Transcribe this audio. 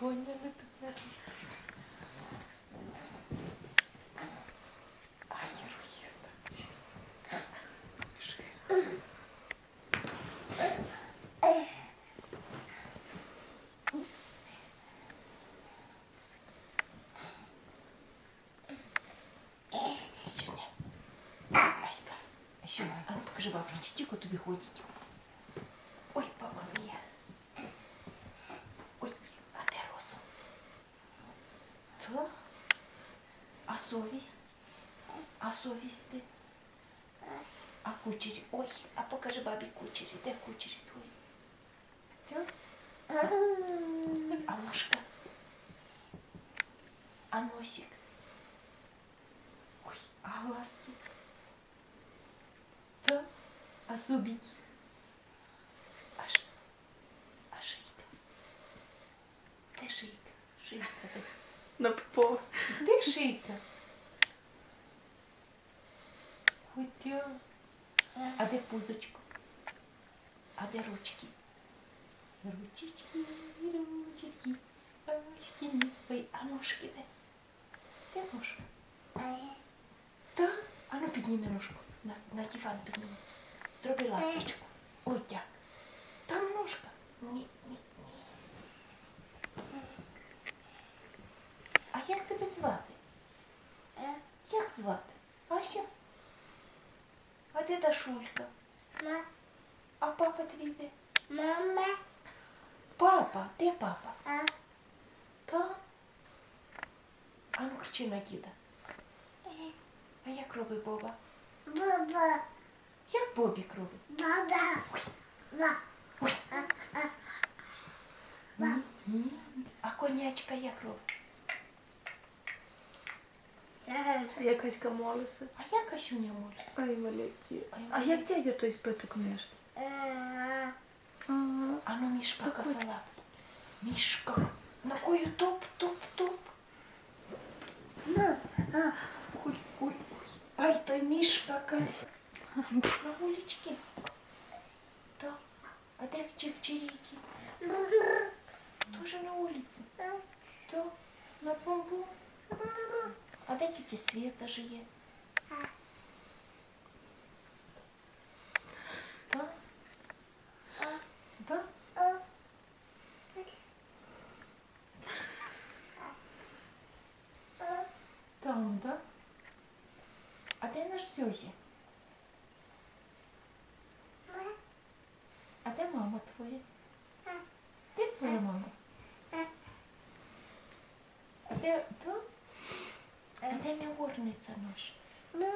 Поняли тебе. Ай, руїста, чисто. Еще не. Еще не. А ну покажи бабушке, тику тобі ходить. А совість? А совість де? А кучері? Ой, а покажи бабі кучері. Де кучері твої? А ушка? А носик? Ой, а глазки? Да? А зубики? А, а шийка? Де шийка? Шийка де? На попо. Де шийка? Хотя. А де пузочко? А де ручки? Ручечки, ручечки, ручки. Ой, а ножки де? Де ножка? Та? А ну підніми ножку. На, на диван підніми. Зроби ласточку. Ой, так. Там ножка. Ні, ні, ні. А як тебе звати? Як звати? Ася? Де Дашулька? А папа твій де? Мама, Папа, де папа? а, Та? А ну кричи на діда. А як робить Боба? баба, Як Бобік робить? баба, ба, Ой. Ні, ні. А конячка як робить? Якась молиться. А як Асюня молиться? Ай, маленькі. Ай, А як дядя той спить у книжці? а, Ага. А ну мішка Так от. косолап. Мішка. Ногою топ, топ, топ. ну, а, Ой, ой, ой. Ай, той мішка кос. На вулички. Да. А де чик-чирики? бу-бу, Тоже на вулиці. а, Да. На бомбу. А де тетя Света жиє? а, Да? а, Да? а, а, Там, да? А де наш ма, А де мама твоя? Де твоя мама? а, А де, да? А де мігорниця наша? бу,